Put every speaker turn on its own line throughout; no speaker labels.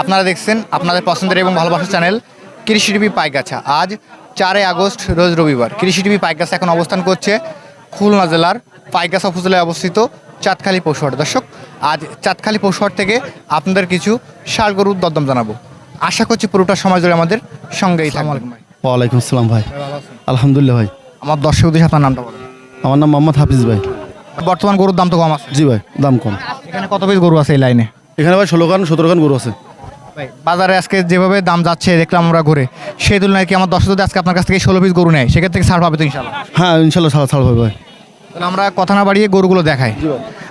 আপনারা দেখছেন আপনাদের পছন্দের এবং ভালোবাসার চ্যানেল কৃষি টিভি পাইগাছা আজ চারই আগস্ট রোজ রবিবার। কৃষি টিভি পাইগাছা এখন অবস্থান করছে খুলনা জেলার পাইগাছা উপজেলায় অবস্থিত চাঁদখালি পশুহাট। দর্শক আজ চাঁদখালি পশুহাট থেকে আপনাদের কিছু ষাড় গরুর দরদাম জানাব। আশা করছি পুরোটা সময় জুড়ে আমাদের সঙ্গেই থাকবেন।
ওয়ালাইকুম আসসালাম ভাই। আলহামদুলিল্লাহ ভাই।
আমার দর্শক উদ্দেশ্যে আপনার নামটা বলুন।
আমার নাম মোহাম্মদ হাফিজ ভাই।
বর্তমান গরুর দাম তো কম আছে।
জি ভাই দাম কম।
এখানে কত পিস গরু আছে এই লাইনে?
এখানে ভাই ষোলো খান সতেরো খান গরু আছে।
ভাই বাজারে আজকে যেভাবে দাম যাচ্ছে দেখলাম আমরা ঘুরে সেই তুলনায় কি আমার দর্শক যদি আজকে আপনার কাছ থেকে ষোলো পিস গরু নেয়? সেক্ষেত্রে ছাড় পাবে তো ইনশাল্লাহ
হ্যাঁ ইনশাল্লাহ ছাড় ছাড় ভাই।
তাহলে আমরা কথা না বাড়িয়ে গরুগুলো দেখাই।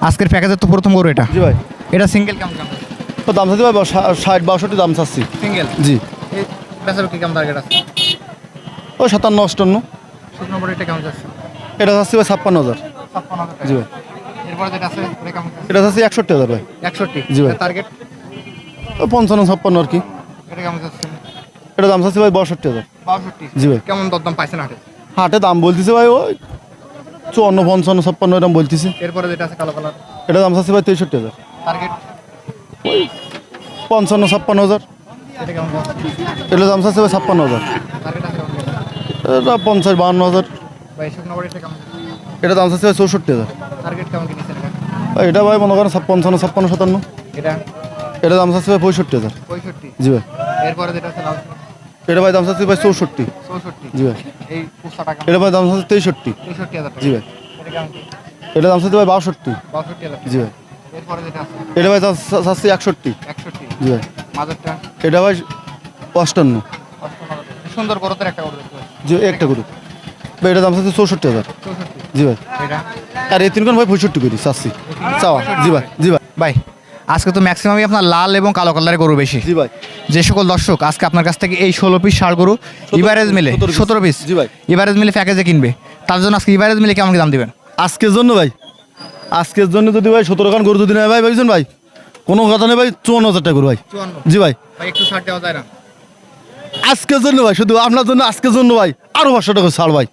আজকের প্যাকেজের তো প্রথম গরু এটা।
জি ভাই।
এটা সিঙ্গেল কেমন দাম
চাচ্ছি ভাই ষাট বাষট্টি দাম চাচ্ছি।
সিঙ্গেল
জি।
এই কেমন টার্গেট আছে?
ওই সাতান্ন অষ্টান্ন।
শুকনো এটা কেমন যাচ্ছে?
এটা চাচ্ছি ভাই ছাপ্পান্ন হাজার।
ছাপ্পান্ন হাজার
জি ভাই।
এরপরে যেটা আছে এটা
চাচ্ছি একষট্টি হাজার ভাই।
একষট্টি।
জি ভাই।
টার্গেট
পঞ্চান্ন ছাপ্পান্ন আর কি।
এটা কেমন যাচ্ছে?
এটা দাম চাচ্ছি ভাই বাষট্টি হাজার।
বাষট্টি?
জি ভাই।
কেমন দরদাম পাইছেন হাটে?
হাটে দাম বলতেছে ভাই ওই চুয়ান্ন পঞ্চান্ন ছাপ্পান্ন এরকম বলতেছে।
এরপরে যেটা আছে কালো কালার?
এটা দাম চাচ্ছি ভাই তেষট্টি হাজার।
টার্গেট
পঞ্চান্ন ছাপ্পান্ন হাজার।
এটা
দাম চাচ্ছি ভাই ছাপ্পান্ন হাজার। এটা পঞ্চাশ বাহান্ন হাজার।
এটা
দাম চাচ্ছি ভাই চৌষট্টি হাজার।
এটা?
ভাই মনে করেন পঞ্চান্ন ছাপ্পান্ন সাতান্ন।
এটা?
এটা দাম চাচ্ছি ভাই পঁয়ষট্টি হাজার।
পঁয়ষট্টি?
জি ভাই।
এরপরে যেটা আছে লাল
এটা ভাই দাম চাচ্ছি ভাই চৌষট্টি।
চৌষট্টি?
জি ভাই।
এই টাকা
এটা ভাই দাম চাচ্ছি তেষট্টি।
তেষট্টি হাজার
জি ভাই।
এটা
দাম চাচ্ছি ভাই বাষট্টি।
বাষট্টি হাজার
জি ভাই।
এরপরে যেটা আছে?
এটা ভাই চাচ্ছি একষট্টি।
একষট্টি।
জি ভাই। এটা ভাই অষ্টান্ন।
সুন্দর গরতের একটা গরু
জি একটা গ্রুপ ভাই এটা দাম চাচ্ছি চৌষট্টি হাজার। জি ভাই। আর এই তিনখান ভাই পঁয়ষট্টি করি চাচ্ছি। চাওয়া। জি ভাই জি ভাই।
ভাই আজকে তো ম্যাক্সিমামই আপনার লাল এবং কালো কালারের গরু বেশি।
জি ভাই।
যে সকল দর্শক আজকে আপনার কাছ থেকে এই ষোলো পিস ষাড় গরু ইভারেজ মিলে সতেরো পিস
জি ভাই।
ইভারেজ মিলে প্যাকেজে কিনবে। তার জন্য আজকে ইভারেজ মিলে কেমন দাম দিবেন?
আজকের জন্য ভাই আজকের জন্য যদি ভাই সতেরো খান গরু যদি নেয় ভাই ভাবছেন ভাই কোনো কথা নেই ভাই চুয়ান্ন হাজার টাকা করে ভাই। জি ভাই।
ভাই একটু ছাড় দেওয়া যায় না।
আজকের জন্য ভাই শুধু আপনার জন্য আজকের জন্য ভাই আরও পাঁচশো টাকা ছাড় ভাই।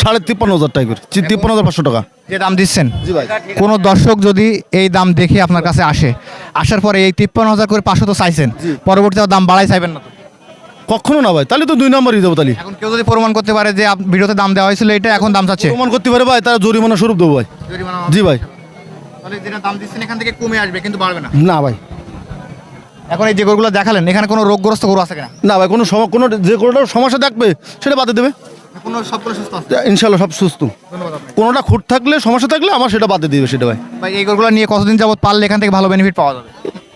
সাড়ে তিপ্পান্ন হাজার টাকা করে। তিপ্পান্ন হাজার পাঁচশো টাকা।
যে দাম দিচ্ছেন?
জি ভাই।
কোনো দর্শক যদি এই দাম দেখে আপনার কাছে আসে আসার পরে এই তিপ্পান্ন হাজার করে পাঁচশো তো চাইছেন। পরবর্তীতে দাম বাড়াই চাইবেন না
কখনো না ভাই তাহলে তো দুই নম্বরই দেবো তাহলে।
এখন কেউ যদি প্রমাণ করতে পারে যে আপ- ভিডিওতে দাম দেওয়া হয়েছিল এটা এখন দাম চাচ্ছে।
প্রমাণ করতে পারে ভাই তারা জরিমানা স্বরূপ দেবো ভাই। জি ভাই।
তাহলে যেটা দাম দিচ্ছেন এখান থেকে কমে আসবে কিন্তু বাড়বে না।
না ভাই।
এখন এই যে গরুগুলো দেখালেন এখানে কোনো রোগগ্রস্ত গরু আছে কিনা?
না ভাই কোনো সম কোনো যে কোনোটা সমস্যা থাকবে সেটা বাদে দেবে।
কোনো সবগুলো সুস্থ আছে?
ইনশাল্লাহ সব সুস্থ। কোনোটা খুঁট থাকলে সমস্যা থাকলে আমার সেটা বাদে দিবে সেটা ভাই।
ভাই এই গরুগুলো নিয়ে কতদিন যাবত পারলে এখান থেকে ভালো বেনিফিট পাওয়া যাবে?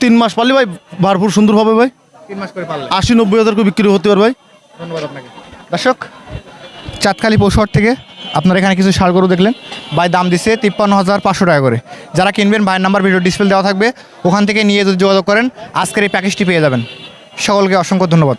তিন মাস পারলে ভাই ভরপুর সুন্দর হবে ভাই।
তিন মাস করে পারলে
আশি নব্বই হাজার করে বিক্রি হতে পারে ভাই।
ধন্যবাদ আপনাকে। দর্শক চাঁদখালি পৌষহর থেকে আপনারা এখানে কিছু ষাড় গরু দেখলেন। ভাই দাম দিচ্ছে তিপ্পান্ন হাজার পাঁচশো টাকা করে। যারা কিনবেন, ভাইয়ের নাম্বার ভিডিও ডিসপ্লে দেওয়া থাকবে। ওখান থেকে নিয়ে যদি যোগাযোগ করেন, আজকের এই প্যাকেজটি পেয়ে যাবেন। সকলকে অসংখ্য ধন্যবাদ।